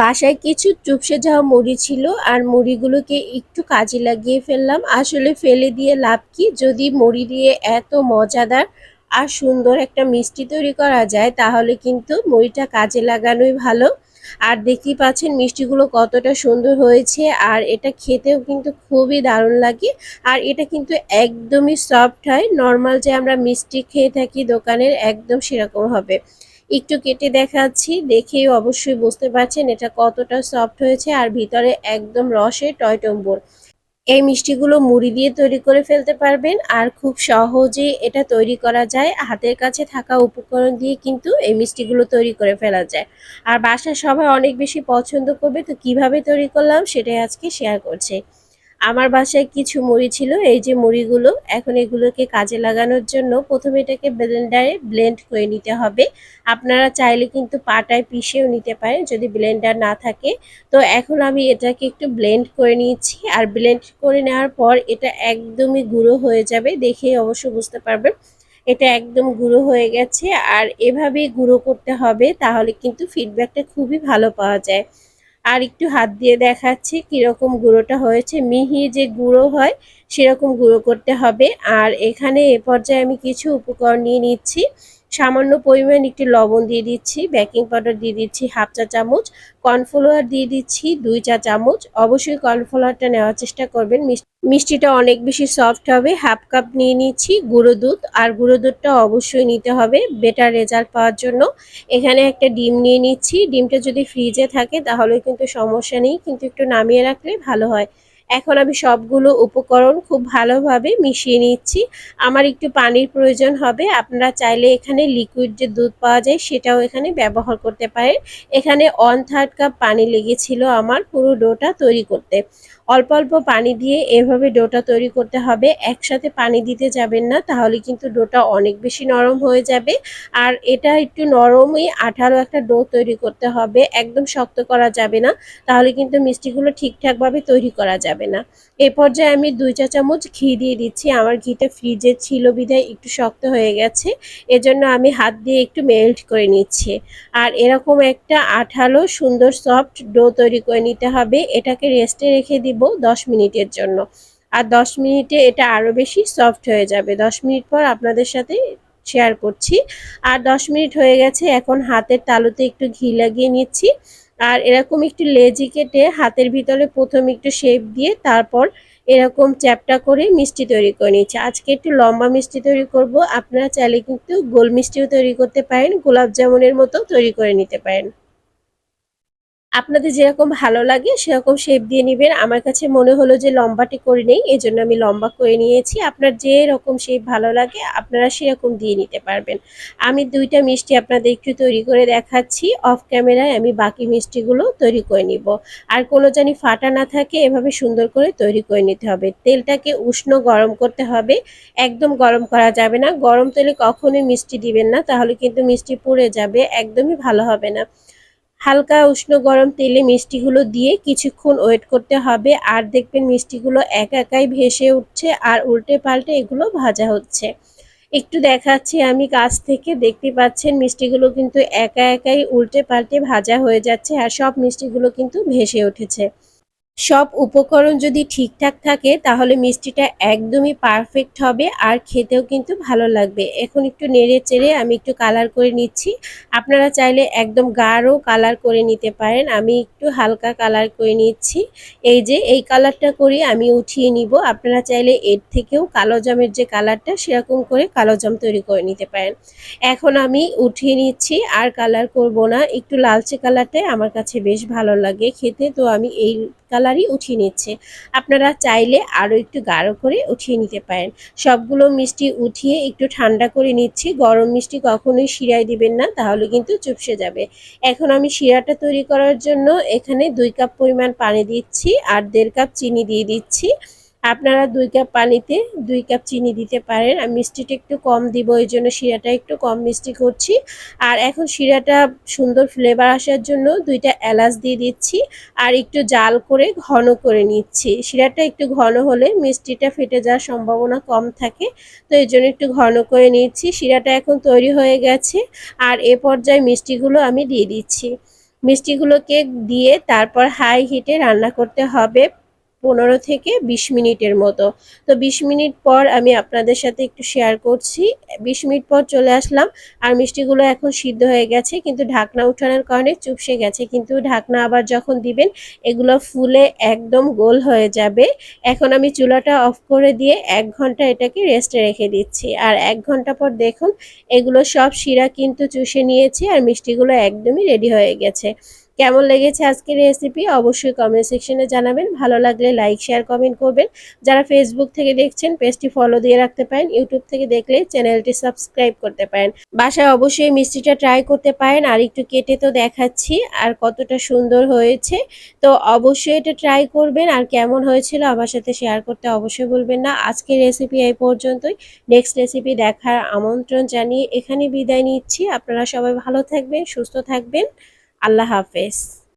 বাসায় কিছু চুপসে যাওয়া মুড়ি ছিল আর মুড়িগুলোকে একটু কাজে লাগিয়ে ফেললাম। আসলে ফেলে দিয়ে লাভ কি? যদি মুড়ি দিয়ে এত মজাদার আর সুন্দর একটা মিষ্টি তৈরি করা যায়, তাহলে কিন্তু মুড়িটা কাজে লাগানোই ভালো। আর দেখতেই পাচ্ছেন মিষ্টিগুলো কতটা সুন্দর হয়েছে, আর এটা খেতেও কিন্তু খুবই দারুণ লাগে। আর এটা কিন্তু একদমই সফট হয়। নর্মাল যে আমরা মিষ্টি খেয়ে থাকি দোকানের, একদম সেরকম হবে। একটু কেটে দেখাচ্ছি, দেখেই অবশ্যই বুঝতে পারছেন এটা কতটা সফট হয়েছে আর ভিতরে একদম রসে টয়টম্বর এই মিষ্টিগুলো মুড়ি দিয়ে তৈরি করে ফেলতে পারবেন আর খুব সহজে এটা তৈরি করা যায়। হাতের কাছে থাকা উপকরণ দিয়ে কিন্তু এই মিষ্টিগুলো তৈরি করে ফেলা যায়। আর বাসার সবাই অনেক বেশি পছন্দ করবে, তো কীভাবে তৈরি করলাম সেটাই আজকে শেয়ার করছি। আমার বাসায় কিছু মুড়ি ছিল, এই যে মুড়িগুলো, এখন এগুলোকে কাজে লাগানোর জন্য প্রথমে এটাকে ব্লেন্ডারে ব্লেন্ড করে নিতে হবে। আপনারা চাইলে কিন্তু পাটায় পিষেও নিতে পারেন যদি ব্লেন্ডার না থাকে। তো এখন আমি এটাকে একটু ব্লেন্ড করে নিয়েছি আর ব্লেন্ড করে নেওয়ার পর এটা একদমই গুঁড়ো হয়ে যাবে দেখেই অবশ্য বুঝতে পারবেন। এটা একদম গুঁড়ো হয়ে গেছে আর এভাবেই গুঁড়ো করতে হবে তাহলে কিন্তু ফিডব্যাকটা খুবই ভালো পাওয়া যায়। আর একটু হাত দিয়ে দেখাচ্ছি কীরকম গুঁড়োটা হয়েছে। মিহি যে গুঁড়ো হয়, সেরকম গুঁড়ো করতে হবে। আর এখানে এ পর্যায়ে আমি কিছু উপকরণ নিয়ে নিচ্ছি। সামান্য পরিমাণ একটি লবণ দিয়ে দিচ্ছি বেকিং পাউডার দিয়ে দিচ্ছি হাফ চা চামচ কর্নফ্লাওয়ার দিয়ে দিচ্ছি দুই চা চামচ। অবশ্যই কর্নফ্লাওয়ারটা নেওয়ার চেষ্টা করবেন। মিষ্টিটা অনেক বেশি সফট হবে। হাফ কাপ নিয়ে নিচ্ছি গুঁড়ো দুধ, আর গুঁড়ো দুধটা অবশ্যই নিতে হবে বেটার রেজাল্ট পাওয়ার জন্য। এখানে একটা ডিম নিয়ে নিচ্ছি। ডিমটা যদি ফ্রিজে থাকে তাহলে কিন্তু সমস্যা নেই, কিন্তু একটু নামিয়ে রাখলে ভালো হয়। এখন আমি সবগুলো উপকরণ খুব ভালোভাবে মিশিয়ে নিচ্ছি। আমার একটু পানির প্রয়োজন হবে। আপনারা চাইলে এখানে লিকুইড যে দুধ পাওয়া যায় সেটাও এখানে ব্যবহার করতে পারেন। এখানে ওয়ান থার্ড কাপ পানি লেগেছিল আমার পুরো ডোটা তৈরি করতে। অল্প অল্প পানি দিয়ে এভাবে ডোটা তৈরি করতে হবে। একসাথে পানি দিতে যাবেন না, তাহলে কিন্তু ডোটা অনেক বেশি নরম হয়ে যাবে। আর এটা একটু নরমই আঠারো একটা ডো তৈরি করতে হবে, একদম শক্ত করা যাবে না, তাহলে কিন্তু মিষ্টিগুলো ঠিকঠাকভাবে তৈরি করা যাবে না। এ পর্যায়ে আমি দুই চা চামচ ঘি দিয়ে দিচ্ছি, আমার ঘিটা ফ্রিজে ছিল বিধায় একটু শক্ত হয়ে গেছে, এজন্য আমি হাত দিয়ে একটু মেল্ট করে নিচ্ছি। আর এরকম একটা আঠালো সুন্দর সফট ডো তৈরি করে নিতে হবে, এটাকে রেস্টে রেখে দিব। দশ মিনিটের জন্য। আর দশ মিনিটে এটা আরও বেশি সফট হয়ে যাবে। দশ মিনিট পর আপনাদের সাথে শেয়ার করছি। আর দশ মিনিট হয়ে গেছে, এখন হাতের তালুতে একটু ঘি লাগিয়ে নিচ্ছি। আর এরকম একটু লেজি কেটে হাতের ভিতরে প্রথম একটু শেপ দিয়ে তারপর এরকম চ্যাপটা করে মিষ্টি তৈরি করে নিচ্ছি। আজকে একটু লম্বা মিষ্টি তৈরি করব। আপনারা চাইলে কিন্তু গোল মিষ্টিও তৈরি করতে পারেন, গোলাপ জামুনের মতো তৈরি করে নিতে পারেন। আপনাদের যেরকম ভালো লাগে, সেরকম শেপ দিয়ে নেবেন। আমার কাছে মনে হলো যে লম্বাটি করে নেই এই জন্য আমি লম্বা করে নিয়েছি। আপনার যে রকম শেপ ভালো লাগে, আপনারা সেরকম দিয়ে নিতে পারবেন। আমি দুইটা মিষ্টি আপনাদের একটু তৈরি করে দেখাচ্ছি। অফ ক্যামেরায় আমি বাকি মিষ্টিগুলো তৈরি করে নিব। আর কোনো জানি ফাটা না থাকে, এভাবে সুন্দর করে তৈরি করে নিতে হবে। তেলটাকে উষ্ণ গরম করতে হবে। একদম গরম করা যাবে না। গরম তেলে কখনোই মিষ্টি দিবেন না, তাহলে কিন্তু মিষ্টি পুড়ে যাবে, একদমই ভালো হবে না। হালকা উষ্ণ গরম তেলে মিষ্টিগুলো দিয়ে কিছুক্ষণ ওয়েট করতে হবে। আর দেখবেন মিষ্টিগুলো এক একাই ভেসে উঠছে আর উল্টে পাল্টে এগুলো ভাজা হচ্ছে। একটু দেখাচ্ছি আমি কাছ থেকে। দেখতে পাচ্ছেন মিষ্টিগুলো কিন্তু একা একাই উল্টে পাল্টে ভাজা হয়ে যাচ্ছে আর সব মিষ্টিগুলো কিন্তু ভেসে উঠেছে। সব উপকরণ যদি ঠিকঠাক থাকে, তাহলে মিষ্টিটা একদমই পারফেক্ট হবে আর খেতেও কিন্তু ভালো লাগবে। এখন একটু নেড়ে চেড়ে আমি একটু কালার করে নিচ্ছি। আপনারা চাইলে একদম গাঢ় কালার করে নিতে পারেন। আমি একটু হালকা কালার করে নিচ্ছি। এই যে, এই কালারটা করে আমি উঠিয়ে নিব। আপনারা চাইলে এর থেকেও কালো জামের যে কালারটা সেরকম করে কালো জাম তৈরি করে নিতে পারেন। এখন আমি উঠিয়ে নিচ্ছি। আর কালার করব না। একটু লালচে কালারটাই আমার কাছে বেশ ভালো লাগে খেতে। তো আমি এই কালারই উঠিয়ে নিচ্ছে। আপনারা চাইলে আরও একটু গাঢ় করে উঠিয়ে নিতে পারেন। সবগুলো মিষ্টি উঠিয়ে একটু ঠান্ডা করে নিচ্ছি। গরম মিষ্টি কখনোই শিরায় দিবেন না, তাহলে কিন্তু চুপসে যাবে। এখন আমি শিরাটা তৈরি করার জন্য এখানে দুই কাপ পরিমাণ পানি দিচ্ছি আর দেড় কাপ চিনি দিয়ে দিচ্ছি। আপনারা দুই কাপ পানিতে দুই কাপ চিনি দিতে পারেন। আর মিষ্টিটা একটু কম দিব, এই জন্য শিরাটা একটু কম মিষ্টি করছি। আর এখন শিরাটা সুন্দর ফ্লেভার আসার জন্য দুইটা এলাচ দিয়ে দিচ্ছি আর একটু জাল করে ঘন করে নিচ্ছি। শিরাটা একটু ঘন হলে মিষ্টিটা ফেটে যাওয়ার সম্ভাবনা কম থাকে, তো এই জন্য একটু ঘন করে নিচ্ছি। শিরাটা এখন তৈরি হয়ে গেছে আর এ পর্যায়ে মিষ্টিগুলো আমি দিয়ে দিচ্ছি। মিষ্টিগুলোকে দিয়ে তারপর হাই হিটে রান্না করতে হবে। পনেরো থেকে বিশ মিনিটের মতো। তো বিশ মিনিট পর আমি আপনাদের সাথে একটু শেয়ার করছি। বিশ মিনিট পর চলে আসলাম। আর মিষ্টিগুলো এখন সিদ্ধ হয়ে গেছে, কিন্তু ঢাকনা উঠানোর কারণে চুপসে গেছে। কিন্তু ঢাকনা আবার যখন দিবেন, এগুলো ফুলে একদম গোল হয়ে যাবে। এখন আমি চুলাটা অফ করে দিয়ে এক ঘণ্টা এটাকে রেস্টে রেখে দিচ্ছি। আর এক ঘণ্টা পর দেখুন, এগুলো সব শিরা কিন্তু চুষে নিয়েছি, আর মিষ্টিগুলো একদমই রেডি হয়ে গেছে। কেমন লেগেছে আজকের রেসিপি অবশ্যই কমেন্ট সেকশনে জানাবেন। ভালো লাগলে লাইক শেয়ার কমেন্ট করবেন। যারা ফেসবুক থেকে দেখছেন পেজটি ফলো দিয়ে রাখতে পারেন। ইউটিউব থেকে দেখলে চ্যানেলটি সাবস্ক্রাইব করতে পারেন। বাসায় অবশ্যই মিষ্টিটা ট্রাই করতে পারেন। আর একটু কেটে তো দেখাচ্ছি আর কতটা সুন্দর হয়েছে। তো অবশ্যই এটা ট্রাই করবেন। আর কেমন হয়েছিল আমার সাথে শেয়ার করতে অবশ্যই বলবেন না। আজকের রেসিপি এই পর্যন্তই। নেক্সট রেসিপি দেখার আমন্ত্রণ জানিয়ে এখানে বিদায় নিচ্ছি। আপনারা সবাই ভালো থাকবেন, সুস্থ থাকবেন। আল্লাহ হাফেজ।